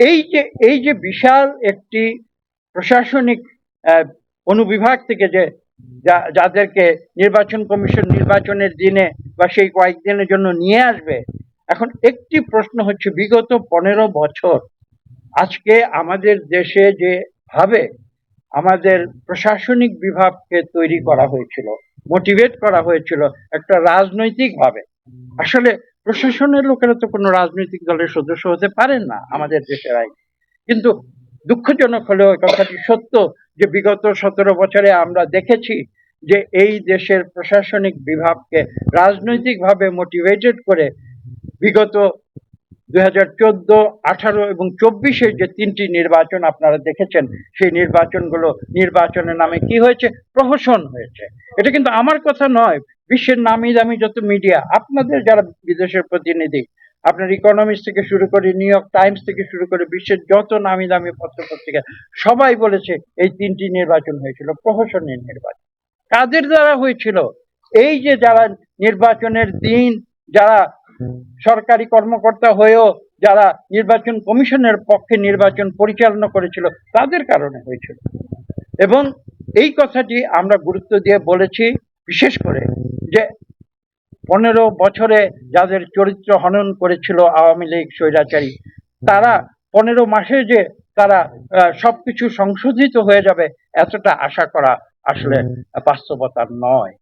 এই যে এই যে বিশাল একটি প্রশাসনিক অনুবিভাগ থেকে যে, যাদেরকে নির্বাচন কমিশন নির্বাচনের দিনে বা সেই কয়েকদিনের জন্য নিয়ে আসবে, এখন একটি প্রশ্ন হচ্ছে, বিগত পনেরো বছর আজকে আমাদের দেশে যে ভাবে আমাদের প্রশাসনিক বিভাগকে তৈরি করা হয়েছিল, মোটিভেট করা হয়েছিল একটা রাজনৈতিক ভাবে। আসলে প্রশাসনের লোকেরা তো কোনো রাজনৈতিক দলের সদস্য হতে পারেন না আমাদের দেশের আইন। কিন্তু দুঃখজনক হলেও কথাটি সত্য যে বিগত সতেরো বছরে আমরা দেখেছি যে এই দেশের প্রশাসনিক বিভাগকে রাজনৈতিকভাবে মোটিভেটেড করে বিগত দুই হাজার চোদ্দ, আঠারো এবং চব্বিশে যে তিনটি নির্বাচন আপনারা দেখেছেন, সেই নির্বাচনগুলো নির্বাচনের নামে কি হয়েছে? প্রহসন হয়েছে। এটা কিন্তু আমার কথা নয়। বিশ্বের নামি দামি যত মিডিয়া আপনাদের যারা বিদেশের প্রতিনিধি, আপনার ইকোনমিক্স থেকে শুরু করে নিউ ইয়র্ক টাইমস থেকে শুরু করে বিশ্বের যত নামি দামি পত্র পত্রিকা সবাই বলেছে এই তিনটি নির্বাচন হয়েছিল, প্রহসনের নির্বাচন। কাদের দ্বারা হয়েছিল? এই যে যারা নির্বাচনের দিন, যারা সরকারি কর্মকর্তা হয়েও যারা নির্বাচন কমিশনের পক্ষে নির্বাচন পরিচালনা করেছিল, তাদের কারণে হয়েছিল। এবং এই কথাটি আমরা গুরুত্ব দিয়ে বলেছি, বিশেষ করে যে পনেরো বছরে যাদের চরিত্র হনন করেছিল আওয়ামী লীগ স্বৈরাচারী তারা পনেরো মাসে যে তারা সবকিছু সংশোধিত হয়ে যাবে এতটা আশা করা আসলে বাস্তবতা নয়।